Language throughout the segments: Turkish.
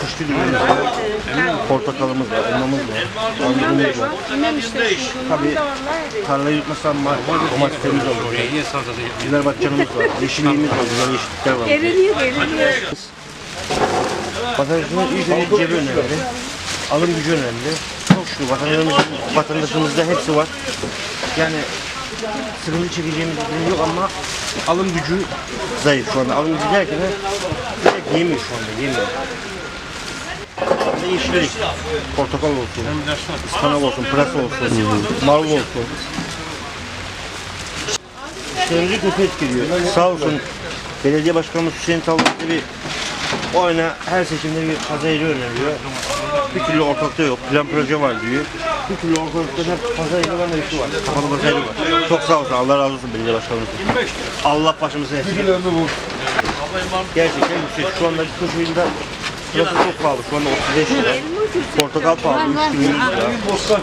Kışlı ürünümüz var. Portakalımız var, elmamız var, armudumuz var. Tabii tarlayı yutmasam var, domatesimiz olur. Güzel batçanımız var, yeşilliğimiz var, güzel yeşillikler var. Geriliyor, geriliyor. Vatandaşımız ilk cebi önemli, alım gücü önemli. Çok şükür vatandaşımızın, vatandaşımızda hepsi var. Yani sıkıntı çekeceğimiz bir durum yok ama alım gücü zayıf şu anda. Alım gücü derken yemiyor şu anda, yemiyor. Yeşillik, portakal olsun, ıspanak olsun, pırasa olsun, marul olsun. İşlerimizi kötü etkiliyor. Sağ olsun belediye başkanımız Hüseyin Tavuklu bir o ayna her seçimde bir pazarı öneriyor. Bir türlü ortalıkta yok. Plan proje var diyor. Bir türlü ortalıkta hep pazarı olan bir şey var. Kapalı pazarı var. Çok sağ olsun. Allah razı olsun belediye başkanımız. Allah başımıza etsin. Gerçekten yüksek. Şu anda ayında Burası çok pahalı. Şu anda 35 lira. Portakal pahalı 3100 lira.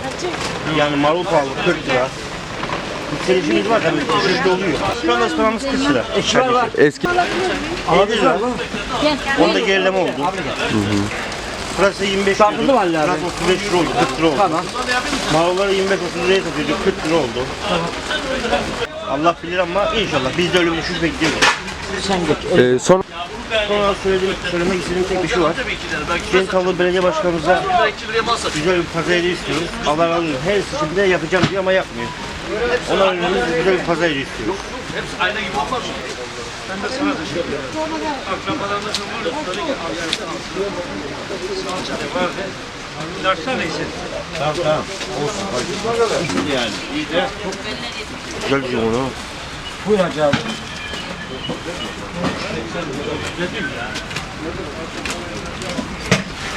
Yani marul pahalı 40 lira. Yükselişimiz var tabii. Düşüşte oluyor. Şu anda ıspanağımız 40 lira. Eski 7 lira. Onda gerileme oldu. Burası 25 lira. Burası 35 lira oldu, 40 lira oldu. Tamam. Marulları 25-30 liraya satıyorduk, 40 lira oldu. Allah bilir ama inşallah biz de öyle bir düşüş bekliyoruz. E, son Sonra söylediğim, söylemek istediğim tek bir şey var. Genç Tavlı Belediye Başkanımıza güzel bir pazar yeri istiyoruz. Allah razı olsun. Her seçimde yapacağım diyor ama yapmıyor. Ona önümüz güzel bir pazar yeri istiyoruz. Güzel bir şey oldu. Buyur Hacı abi. Thank you.